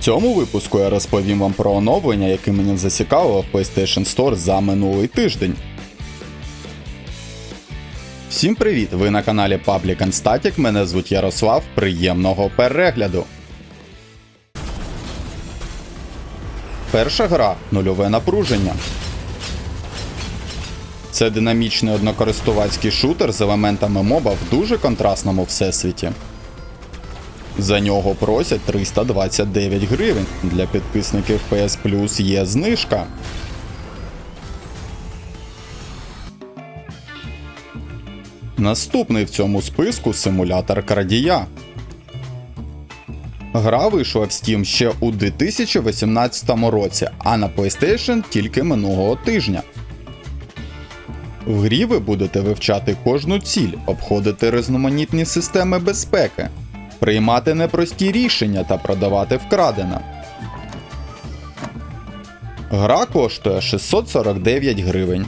Цьому випуску я розповім вам про оновлення, яке мене зацікавило в PlayStation Store за минулий тиждень. Всім привіт! Ви на каналі Public and Static, мене звуть Ярослав. Приємного перегляду. Перша гра нульове напруження. Це динамічний однокористувацький шутер з елементами моба в дуже контрастному всесвіті. За нього просять 329 гривень. Для підписників PS Plus є знижка. Наступний в цьому списку симулятор крадія. Гра вийшла в Steam ще у 2018 році, а на PlayStation тільки минулого тижня. В грі ви будете вивчати кожну ціль, обходити різноманітні системи безпеки, приймати непрості рішення та продавати вкрадене. Гра коштує 649 гривень.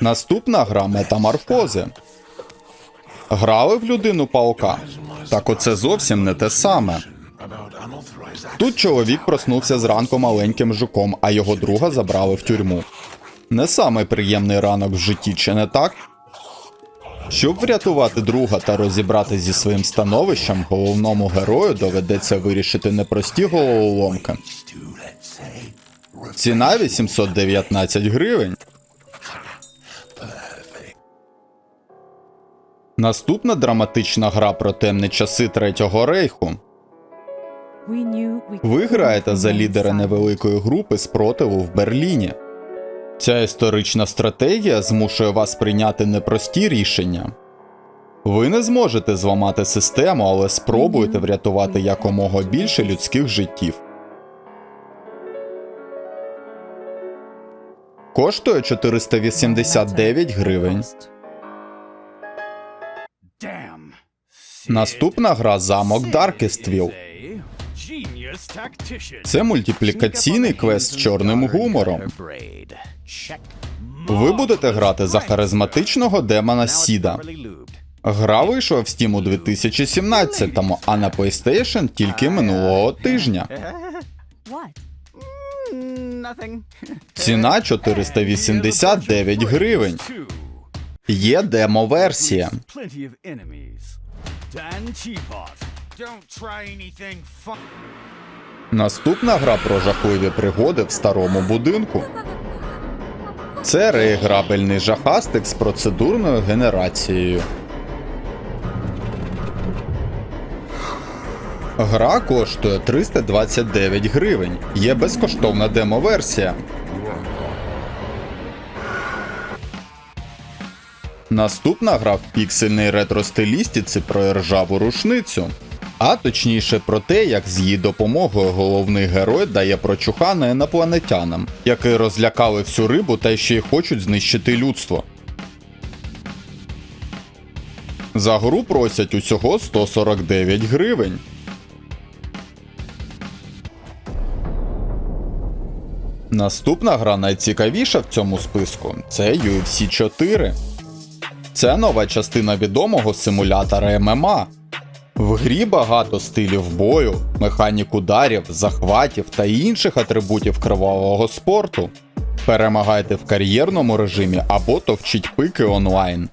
Наступна гра Метаморфози. Грали в людину паука? Так оце зовсім не те саме. Тут чоловік проснувся зранку маленьким жуком, а його друга забрали в тюрму. Не самий приємний ранок в житті, чи не так? Щоб врятувати друга та розібрати зі своїм становищем, головному герою доведеться вирішити непрості головоломки. Ціна 819 гривень. Наступна драматична гра про темні часи Третього рейху. Ви граєте за лідера невеликої групи спротиву в Берліні. Ця історична стратегія змушує вас прийняти непрості рішення. Ви не зможете зламати систему, але спробуйте врятувати якомога більше людських життів. Коштує 489 гривень. Наступна гра замок Даркествіл. Це мультиплікаційний квест з чорним гумором. Ви будете грати за харизматичного демона Сіда. Гра вийшла в Steam у 2017-му, а на PlayStation тільки минулого тижня. Ціна 489 гривень. Є демо-версія. Наступна гра про жахливі пригоди в старому будинку. Це реіграбельний жахастик з процедурною генерацією. Гра коштує 329 гривень. Є безкоштовна демо-версія. Наступна гра в піксельній ретро-стилістиці про ржаву рушницю. А точніше про те, як з її допомогою головний герой дає прочухана інопланетянам, які розлякали всю рибу та ще й хочуть знищити людство. За гру просять усього 149 гривень. Наступна гра найцікавіша в цьому списку це UFC 4. Це нова частина відомого симулятора ММА. В грі багато стилів бою, механік ударів, захватів та інших атрибутів кривавого спорту. Перемагайте в кар'єрному режимі або товчіть пики онлайн.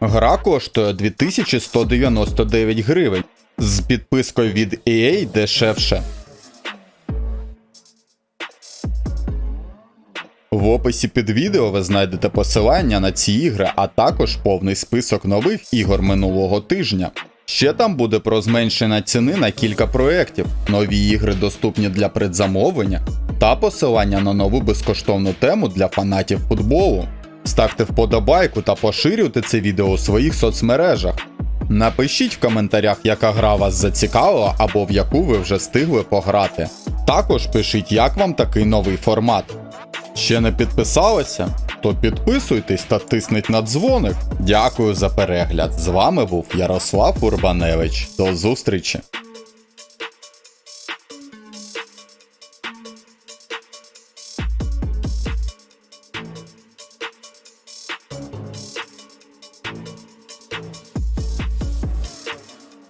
Гра коштує 2199 гривень. З підпискою від EA дешевше. В описі під відео ви знайдете посилання на ці ігри, а також повний список нових ігор минулого тижня. Ще там буде про зменшення ціни на кілька проєктів, нові ігри доступні для предзамовлення та посилання на нову безкоштовну тему для фанатів футболу. Ставте вподобайку та поширюйте це відео у своїх соцмережах. Напишіть в коментарях, яка гра вас зацікавила або в яку ви вже встигли пограти. Також пишіть, як вам такий новий формат. Ще не підписалися? То підписуйтесь та тисніть на дзвоник. Дякую за перегляд. З вами був Ярослав Урбаневич. До зустрічі!